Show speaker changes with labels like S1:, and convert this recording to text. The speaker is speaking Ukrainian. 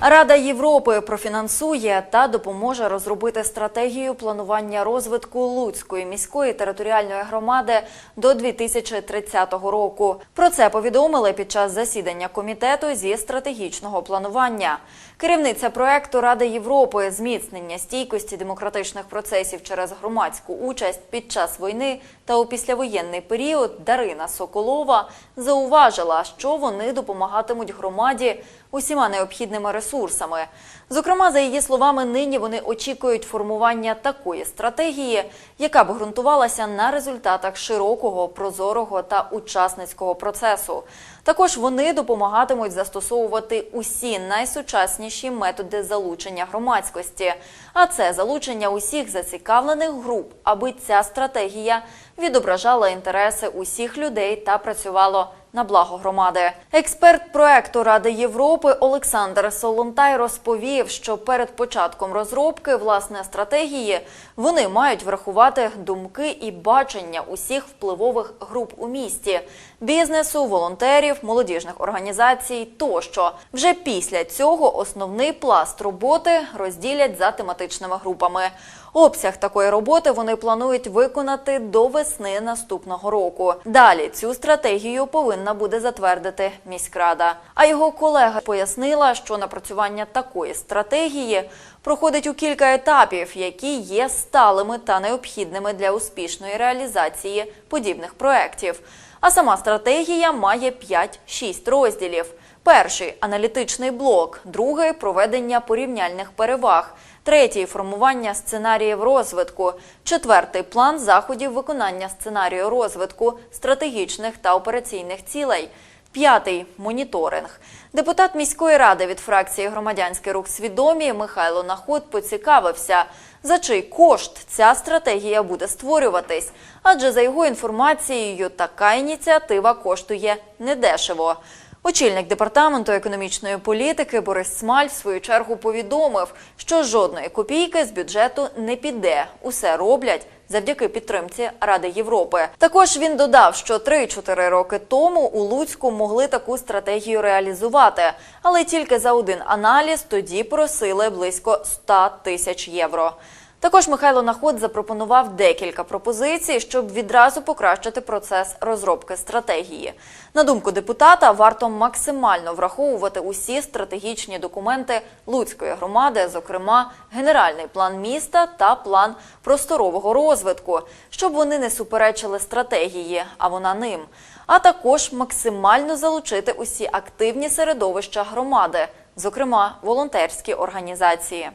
S1: Рада Європи профінансує та допоможе розробити стратегію планування розвитку Луцької міської територіальної громади до 2030 року. Про це повідомили під час засідання комітету зі стратегічного планування. Керівниця проекту Ради Європи зміцнення стійкості демократичних процесів через громадську участь під час війни та у післявоєнний період Дарина Соколова зауважила, що вони допомагатимуть громаді усіма необхідними ресурсами. Зокрема, за її словами, нині вони очікують формування такої стратегії, яка б ґрунтувалася на результатах широкого, прозорого та учасницького процесу. Також вони допомагатимуть застосовувати усі найсучасніші методи залучення громадськості, а це залучення усіх зацікавлених груп, аби ця стратегія відображала інтереси усіх людей та працювало на благо громади. Експерт проекту Ради Європи Олександр Солонтай розповів, що перед початком розробки власне стратегії вони мають врахувати думки і бачення усіх впливових груп у місті бізнесу, волонтерів, молодіжних організацій тощо. Вже після цього основний пласт роботи розділять за тематичними групами. Обсяг такої роботи вони планують виконати до весни наступного року. Далі цю стратегію повинна буде затвердити міськрада. А його колега пояснила, що напрацювання такої стратегії проходить у кілька етапів, які є сталими та необхідними для успішної реалізації подібних проєктів. А сама стратегія має 5-6 розділів. Перший аналітичний блок, другий проведення порівняльних переваг, третій формування сценаріїв розвитку, четвертий план заходів виконання сценарію розвитку стратегічних та операційних цілей. П'ятий моніторинг. Депутат міської ради від фракції громадянський рух свідомі Михайло Наход поцікавився, за чий кошт ця стратегія буде створюватись. Адже за його інформацією, така ініціатива коштує недешево. Очільник департаменту економічної політики Борис Смаль в свою чергу повідомив, що жодної копійки з бюджету не піде. Усе роблять завдяки підтримці Ради Європи. Також він додав, що 3-4 роки тому у Луцьку могли таку стратегію реалізувати, але тільки за один аналіз тоді просили близько 100 тисяч євро. Також Михайло Наход запропонував декілька пропозицій, щоб відразу покращити процес розробки стратегії. На думку депутата, варто максимально враховувати усі стратегічні документи Луцької громади, зокрема генеральний план міста та план просторового розвитку, щоб вони не суперечили стратегії, а вона ним. А також максимально залучити усі активні середовища громади, зокрема волонтерські організації.